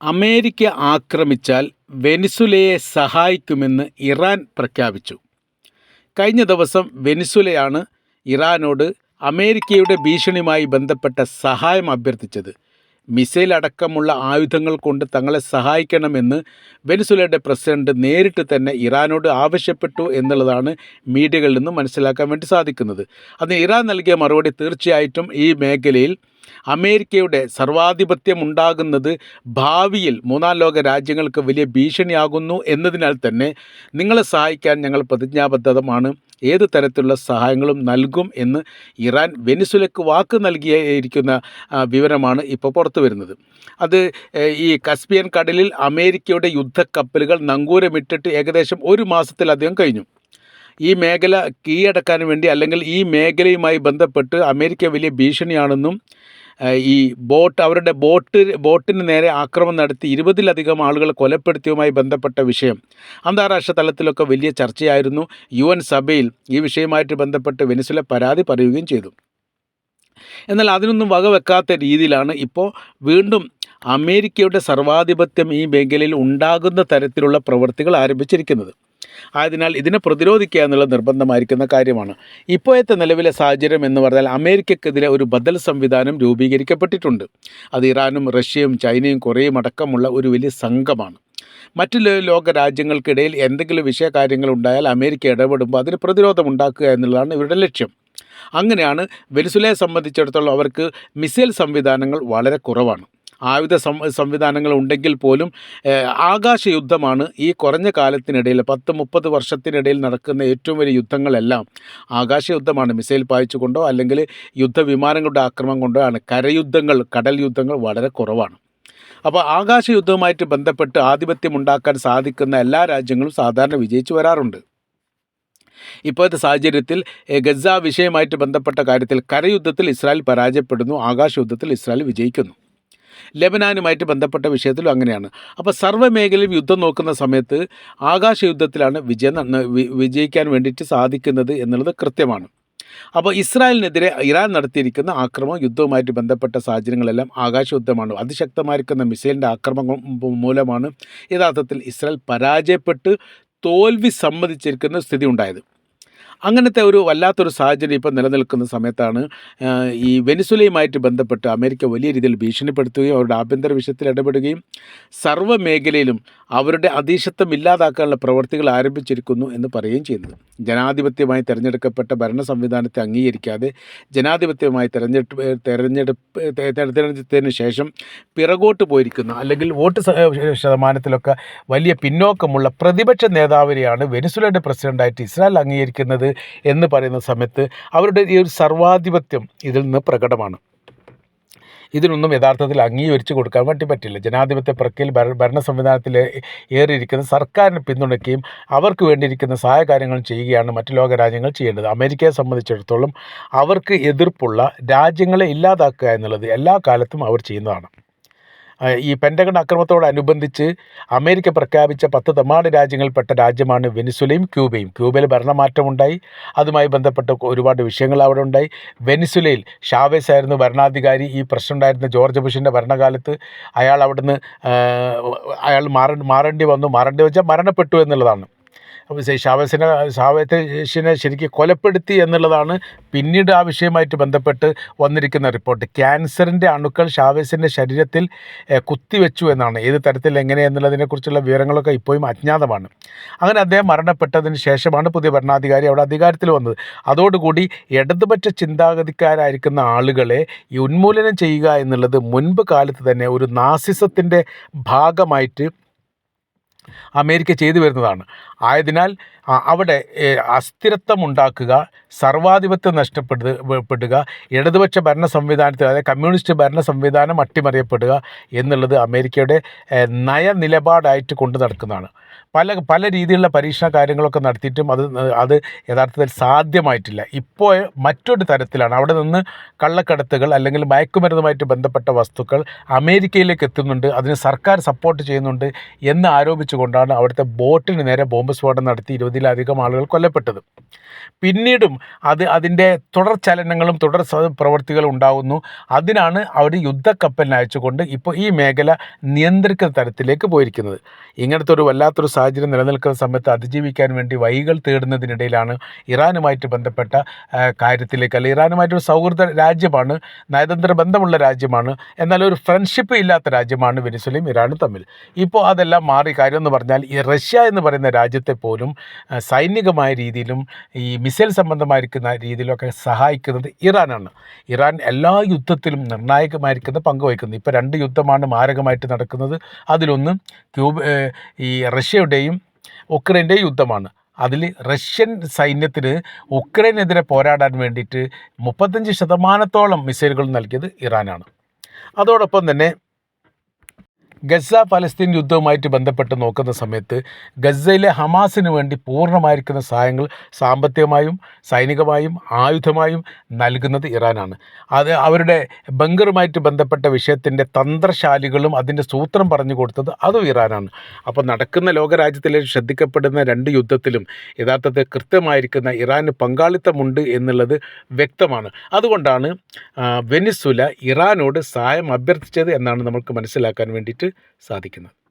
America ആക്രമിച്ചാൽ വെനിസുലയെ സഹായിക്കുമെന്ന് Iran പ്രഖ്യാപിച്ചു. കഴിഞ്ഞ ദിവസം വെനിസുലയാണ് ഇറാനോട് അമേരിക്കയുടെ ഭീഷണിയുമായി ബന്ധപ്പെട്ട സഹായം അഭ്യർത്ഥിച്ചത്. മിസൈൽ അടക്കമുള്ള ആയുധങ്ങൾ കൊണ്ട് തങ്ങളെ സഹായിക്കണമെന്ന് വെനിസുലയുടെ പ്രസിഡന്റ് നേരിട്ട് തന്നെ ഇറാനോട് ആവശ്യപ്പെട്ടു എന്നുള്ളതാണ് മീഡിയകളിൽ നിന്ന് മനസ്സിലാക്കാൻ വേണ്ടി സാധിക്കുന്നത്. അത് ഇറാൻ നൽകിയ മറുപടി തീർച്ചയായിട്ടും ഈ മേഖലയിൽ അമേരിക്കയുടെ സർവാധിപത്യം ഉണ്ടാകുന്നത് ഭാവിയിൽ മൂന്നാം ലോക രാജ്യങ്ങൾക്ക് വലിയ ഭീഷണിയാകുന്നു എന്നതിനാൽ തന്നെ നിങ്ങളെ സഹായിക്കാൻ ഞങ്ങൾ പ്രതിജ്ഞാബദ്ധമാണ്. ഏത് തരത്തിലുള്ള സഹായങ്ങളും നൽകും എന്ന് ഇറാൻ വെനിസുലയ്ക്ക് വാക്ക് നൽകിയിരിക്കുന്ന വിവരമാണ് ഇപ്പോൾ പുറത്തു വരുന്നത്. അത് ഈ കസ്പിയൻ കടലിൽ അമേരിക്കയുടെ യുദ്ധക്കപ്പലുകൾ നങ്കൂരമിട്ടിട്ട് ഏകദേശം ഒരു മാസത്തിലധികം കഴിഞ്ഞു. ഈ മേഖല കീഴടക്കാൻ വേണ്ടി അല്ലെങ്കിൽ ഈ മേഖലയുമായി ബന്ധപ്പെട്ട് അമേരിക്ക വലിയ ഭീഷണിയാണെന്നും ഈ ബോട്ട് അവരുടെ ബോട്ട് ബോട്ടിന് നേരെ ആക്രമണം നടത്തി ഇരുപതിലധികം ആളുകൾ കൊലപ്പെടുത്തിയതുമായി ബന്ധപ്പെട്ട വിഷയം. അന്താരാഷ്ട്ര തലത്തിലൊക്കെ വലിയ ചർച്ചയായിരുന്നു യു സഭയിൽ ഈ വിഷയമായിട്ട് ബന്ധപ്പെട്ട് വെനിസുല പരാതി പറയുകയും ചെയ്തു. എന്നാൽ അതിനൊന്നും വകവെക്കാത്ത രീതിയിലാണ് ഇപ്പോൾ വീണ്ടും അമേരിക്കയുടെ സർവാധിപത്യം ഈ മേഖലയിൽ ഉണ്ടാകുന്ന തരത്തിലുള്ള പ്രവൃത്തികൾ ആരംഭിച്ചിരിക്കുന്നത്. ആയതിനാൽ ഇതിനെ പ്രതിരോധിക്കുക എന്നുള്ള നിർബന്ധമായിരിക്കുന്ന കാര്യമാണ്. ഇപ്പോഴത്തെ നിലവിലെ സാഹചര്യം എന്ന് പറഞ്ഞാൽ അമേരിക്കക്കെതിരെ ഒരു ബദൽ സംവിധാനം രൂപീകരിക്കപ്പെട്ടിട്ടുണ്ട്. അത് ഇറാനും റഷ്യയും ചൈനയും കൊറിയയും അടക്കമുള്ള ഒരു വലിയ സംഘമാണ്. മറ്റു ലോക രാജ്യങ്ങൾക്കിടയിൽ എന്തെങ്കിലും വിഷയകാര്യങ്ങൾ ഉണ്ടായാൽ അമേരിക്ക ഇടപെടുമ്പോൾ അതിന് പ്രതിരോധം ഉണ്ടാക്കുക എന്നുള്ളതാണ് ഇവരുടെ ലക്ഷ്യം. അങ്ങനെയാണ് വെനിസുലയെ സംബന്ധിച്ചിടത്തോളം അവർക്ക് മിസൈൽ സംവിധാനങ്ങൾ വളരെ കുറവാണ്. ആയുധ സംവിധാനങ്ങൾ ഉണ്ടെങ്കിൽ പോലും ആകാശ യുദ്ധമാണ് ഈ കുറഞ്ഞ കാലത്തിനിടയിൽ പത്ത് മുപ്പത് വർഷത്തിനിടയിൽ നടക്കുന്ന ഏറ്റവും വലിയ യുദ്ധങ്ങളെല്ലാം. ആകാശ യുദ്ധമാണ് മിസൈൽ പായിച്ചുകൊണ്ടോ അല്ലെങ്കിൽ യുദ്ധവിമാനങ്ങളുടെ ആക്രമണം കൊണ്ടോ ആണ്. കരയുദ്ധങ്ങൾ കടൽ യുദ്ധങ്ങൾ വളരെ കുറവാണ്. അപ്പോൾ ആകാശ യുദ്ധവുമായിട്ട് ബന്ധപ്പെട്ട് ആധിപത്യം ഉണ്ടാക്കാൻ സാധിക്കുന്ന എല്ലാ രാജ്യങ്ങളും സാധാരണ വിജയിച്ചു വരാറുണ്ട്. ഇപ്പോഴത്തെ സാഹചര്യത്തിൽ ഗസ വിഷയമായിട്ട് ബന്ധപ്പെട്ട കാര്യത്തിൽ കരയുദ്ധത്തിൽ ഇസ്രായേൽ പരാജയപ്പെടുന്നു ആകാശ യുദ്ധത്തിൽ ഇസ്രായേൽ വിജയിക്കുന്നു. ലെബനാനുമായിട്ട് ബന്ധപ്പെട്ട വിഷയത്തിലും അങ്ങനെയാണ്. അപ്പോൾ സർവമേഖലയും യുദ്ധം നോക്കുന്ന സമയത്ത് ആകാശ യുദ്ധത്തിലാണ് വിജയം വിജയിക്കാൻ വേണ്ടിയിട്ട് സാധിക്കുന്നത് എന്നുള്ളത് കൃത്യമാണ്. അപ്പോൾ ഇസ്രായേലിനെതിരെ ഇറാൻ നടത്തിയിരിക്കുന്ന ആക്രമണം യുദ്ധവുമായിട്ട് ബന്ധപ്പെട്ട സാഹചര്യങ്ങളെല്ലാം ആകാശ യുദ്ധമാണ് അതിശക്തമായിരിക്കുന്ന മിസൈലിന്റെ ആക്രമണം മൂലമാണ് യഥാർത്ഥത്തിൽ ഇസ്രായേൽ പരാജയപ്പെട്ട് തോൽവി സമ്മതിച്ചിരിക്കുന്ന സ്ഥിതി ഉണ്ടായത്. അങ്ങനത്തെ ഒരു വല്ലാത്തൊരു സാഹചര്യം ഇപ്പോൾ നിലനിൽക്കുന്ന സമയത്താണ് ഈ വെനിസുലയുമായിട്ട് ബന്ധപ്പെട്ട് അമേരിക്ക വലിയ രീതിയിൽ ഭീഷണിപ്പെടുത്തുകയും അവരുടെ ആഭ്യന്തര വിഷയത്തിൽ ഇടപെടുകയും സർവ മേഖലയിലും അവരുടെ അധീശത്വം ഇല്ലാതാക്കാനുള്ള പ്രവർത്തികൾ ആരംഭിച്ചിരിക്കുന്നു എന്ന് പറയുകയും ചെയ്യുന്നത്. ജനാധിപത്യമായി തിരഞ്ഞെടുക്കപ്പെട്ട ഭരണ സംവിധാനത്തെ അംഗീകരിക്കാതെ ജനാധിപത്യമായി തിരഞ്ഞെടുപ്പ് തിരഞ്ഞെടുപ്പ് തിരഞ്ഞെടുത്തതിന് ശേഷം പിറകോട്ട് പോയിരിക്കുന്ന അല്ലെങ്കിൽ വോട്ട് ശതമാനത്തിലൊക്കെ വലിയ പിന്നോക്കമുള്ള പ്രതിപക്ഷ നേതാവിനെയാണ് വെനിസുലയുടെ പ്രസിഡന്റായിട്ട് ഇസ്രായേൽ അംഗീകരിക്കുന്നത് എന്ന് പറയുന്ന സമയത്ത് അവരുടെ ഈ ഒരു സർവാധിപത്യം ഇതിൽ നിന്ന് പ്രകടമാണ്. ഇതിനൊന്നും യഥാർത്ഥത്തിൽ അംഗീകരിച്ച് കൊടുക്കാൻ വേണ്ടി പറ്റില്ല. ജനാധിപത്യ പ്രക്രിയയിൽ ഭര ഭരണ സംവിധാനത്തിൽ ഏറിയിരിക്കുന്ന സർക്കാരിനെ പിന്തുണയ്ക്കുകയും അവർക്ക് വേണ്ടിയിരിക്കുന്ന സഹായകാര്യങ്ങൾ ചെയ്യുകയാണ് മറ്റു ലോക രാജ്യങ്ങൾ ചെയ്യേണ്ടത്. അമേരിക്കയെ സംബന്ധിച്ചിടത്തോളം അവർക്ക് എതിർപ്പുള്ള രാജ്യങ്ങളെ ഇല്ലാതാക്കുക എന്നുള്ളത് എല്ലാ കാലത്തും അവർ ചെയ്യുന്നതാണ്. ഈ പെന്റഗൺ അക്രമത്തോടനുബന്ധിച്ച് അമേരിക്ക പ്രഖ്യാപിച്ച പത്ത് തമാട് രാജ്യങ്ങളിൽപ്പെട്ട രാജ്യമാണ് വെനിസുലയും ക്യൂബയും. ക്യൂബയിൽ ഭരണമാറ്റമുണ്ടായി. അതുമായി ബന്ധപ്പെട്ട ഒരുപാട് വിഷയങ്ങൾ അവിടെ ഉണ്ടായി. വെനിസുലയിൽ ഷാവേസ് ആയിരുന്നു ഭരണാധികാരി. ഈ പ്രശ്നം ഉണ്ടായിരുന്ന ജോർജ് ബുഷിന്റെ ഭരണകാലത്ത് അയാൾ അവിടുന്ന് അയാൾ മാറ മാറേണ്ടി വന്നു. മാറേണ്ടി വെച്ചാൽ മരണപ്പെട്ടു എന്നുള്ളതാണ്. അപ്പോൾ ഷാവേസിനെ ഷാവേസിനെ ശരിക്കും കൊലപ്പെടുത്തി എന്നുള്ളതാണ് പിന്നീട് ആ വിഷയമായിട്ട് ബന്ധപ്പെട്ട് വന്നിരിക്കുന്ന റിപ്പോർട്ട്. ക്യാൻസറിന്റെ അണുക്കൾ ഷാവേസിന്റെ ശരീരത്തിൽ കുത്തിവെച്ചു എന്നാണ്. ഏത് തരത്തിൽ എങ്ങനെ എന്നുള്ളതിനെക്കുറിച്ചുള്ള വിവരങ്ങളൊക്കെ ഇപ്പോഴും അജ്ഞാതമാണ്. അങ്ങനെ അദ്ദേഹം മരണപ്പെട്ടതിന് ശേഷമാണ് പുതിയ ഭരണാധികാരി അവിടെ അധികാരത്തിൽ വന്നത്. അതോടുകൂടി ഇടതുപക്ഷ ചിന്താഗതിക്കാരായിരിക്കുന്ന ആളുകളെ ഉന്മൂലനം ചെയ്യുക എന്നുള്ളത് മുൻപ് കാലത്ത് തന്നെ ഒരു നാസിസത്തിന്റെ ഭാഗമായിട്ട് അമേരിക്ക ചെയ്തു വരുന്നതാണ്. ആയതിനാൽ അവിടെ ഏ, അസ്ഥിരത്വം ഉണ്ടാക്കുക സർവാധിപത്യം നഷ്ടപ്പെടുക പെടുക ഇടതുപക്ഷ ഭരണ സംവിധാനത്തിൽ അതായത് കമ്മ്യൂണിസ്റ്റ് ഭരണ സംവിധാനം അട്ടിമറിയപ്പെടുക എന്നുള്ളത് അമേരിക്കയുടെ നയനിലപാടായിട്ട് കൊണ്ടു നടക്കുന്നതാണ്. പല പല രീതിയിലുള്ള പരീക്ഷണ കാര്യങ്ങളൊക്കെ നടത്തിയിട്ടും അത് അത് യഥാർത്ഥത്തിൽ സാധ്യമായിട്ടില്ല. ഇപ്പോൾ മറ്റൊരു തരത്തിലാണ്. അവിടെ നിന്ന് കള്ളക്കടത്തുകൾ അല്ലെങ്കിൽ മയക്കുമരുന്നുമായിട്ട് ബന്ധപ്പെട്ട വസ്തുക്കൾ അമേരിക്കയിലേക്ക് എത്തുന്നുണ്ട് അതിന് സർക്കാർ സപ്പോർട്ട് ചെയ്യുന്നുണ്ട് എന്ന് ആരോപിച്ചു വെച്ചുകൊണ്ടാണ് അവിടുത്തെ ബോട്ടിന് നേരെ ബോംബ് സ്ഫോടനം നടത്തി ഇരുപതിലധികം ആളുകൾ കൊല്ലപ്പെട്ടത്. പിന്നീടും അത് അതിന്റെ തുടർ ചലനങ്ങളും തുടർ പ്രവൃത്തികളും ഉണ്ടാകുന്നു അതിനാണ് അവർ യുദ്ധക്കപ്പലിനെ അയച്ചുകൊണ്ട് ഇപ്പോൾ ഈ മേഖല നിയന്ത്രിക്കുന്ന തരത്തിലേക്ക് പോയിരിക്കുന്നത്. ഇങ്ങനത്തെ ഒരു വല്ലാത്തൊരു സാഹചര്യം നിലനിൽക്കുന്ന സമയത്ത് അതിജീവിക്കാൻ വേണ്ടി വഴികൾ തേടുന്നതിനിടയിലാണ് ഇറാനുമായിട്ട് ബന്ധപ്പെട്ട കാര്യത്തിലേക്ക് അല്ലെങ്കിൽ ഇറാനുമായിട്ടൊരു സൗഹൃദ രാജ്യമാണ് നയതന്ത്ര ബന്ധമുള്ള രാജ്യമാണ് എന്നാൽ ഒരു ഫ്രണ്ട്ഷിപ്പ് ഇല്ലാത്ത രാജ്യമാണ് വെനിസ്വലയും ഇറാനും തമ്മിൽ. ഇപ്പോൾ അതെല്ലാം മാറി കാര്യം എന്ന് പറഞ്ഞാൽ ഈ റഷ്യ എന്ന് പറയുന്ന രാജ്യത്തെ പോലും സൈനികമായ രീതിയിലും ഈ മിസൈൽ സംബന്ധമായിരിക്കുന്ന രീതിയിലൊക്കെ സഹായിക്കുന്നത് ഇറാനാണ്. ഇറാൻ എല്ലാ യുദ്ധത്തിലും നിർണായകമായിരിക്കുന്ന പങ്ക് വഹിക്കുന്നത് ഇപ്പോൾ രണ്ട് യുദ്ധമാണ് മാരകമായിട്ട് നടക്കുന്നത്. അതിലൊന്ന് ക്യൂബ് ഈ റഷ്യയുടെയും ഉക്രൈന്റെയും യുദ്ധമാണ്. അതിൽ റഷ്യൻ സൈന്യത്തിന് ഉക്രൈനെതിരെ പോരാടാൻ വേണ്ടിയിട്ട് മുപ്പത്തഞ്ച് ശതമാനത്തോളം മിസൈലുകൾ നൽകിയത് ഇറാനാണ്. അതോടൊപ്പം തന്നെ ഗസ പലസ്തീൻ യുദ്ധവുമായിട്ട് ബന്ധപ്പെട്ട് നോക്കുന്ന സമയത്ത് ഗസയിലെ ഹമാസിന് വേണ്ടി പൂർണമായിരിക്കുന്ന സഹായങ്ങൾ സാമ്പത്തികമായും സൈനികമായും ആയുധമായും നൽകുന്നത് ഇറാനാണ്. അത് അവരുടെ ബങ്കറുമായിട്ട് ബന്ധപ്പെട്ട വിഷയത്തിന്റെ തന്ത്രശാലികളും അതിന്റെ സൂത്രം പറഞ്ഞു കൊടുത്തത് അതും ഇറാനാണ്. അപ്പോൾ നടക്കുന്ന ലോകരാജ്യത്തിലെ ശ്രദ്ധിക്കപ്പെടുന്ന രണ്ട് യുദ്ധത്തിലും യഥാർത്ഥത്തിൽ കൃത്യമായിരിക്കുന്ന ഇറാന് പങ്കാളിത്തമുണ്ട് എന്നുള്ളത് വ്യക്തമാണ്. അതുകൊണ്ടാണ് വെനിസുല ഇറാനോട് സഹായം അഭ്യർത്ഥിച്ചത് എന്നാണ് നമുക്ക് മനസ്സിലാക്കാൻ വേണ്ടിയിട്ട് സാധിക്കുന്നത്